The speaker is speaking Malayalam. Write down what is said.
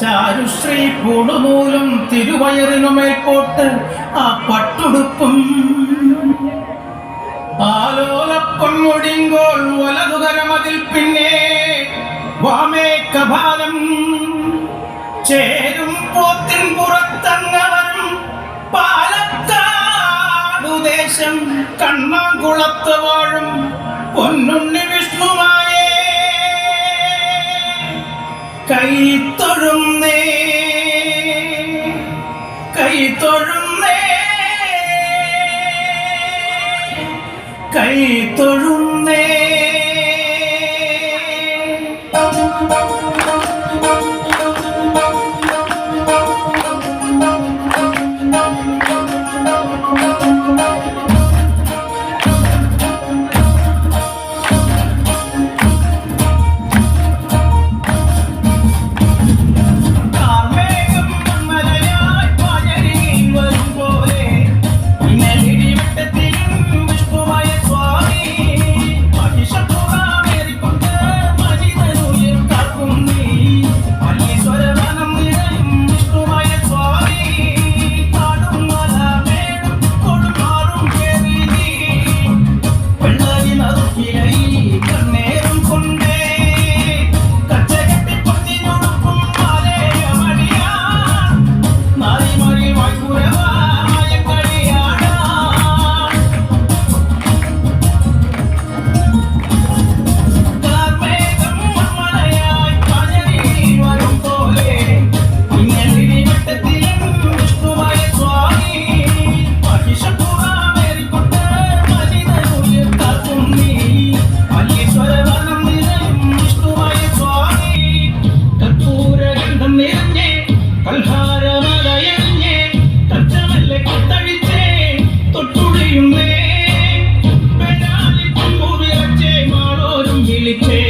ചാരുശ്രീ കൂടുനൂലും തിരുവയറിനുമേൽപോട്ട് ആ പട്ടുടുപ്പും. ആലോലപ്പൊന്മൊടിങ്കോൾ വലതുകരമതിൽ പിന്നെ വാമേ കപാലം. ചേരും പോത്തിൻ പുറത്തങ്ങവരും പാലക്കാടുദേശം കണ്ണാങ്കുളത്ത് വാഴും പൊന്നുണ്ണി വിഷ്ണുമായേ. കൈ Torrent. take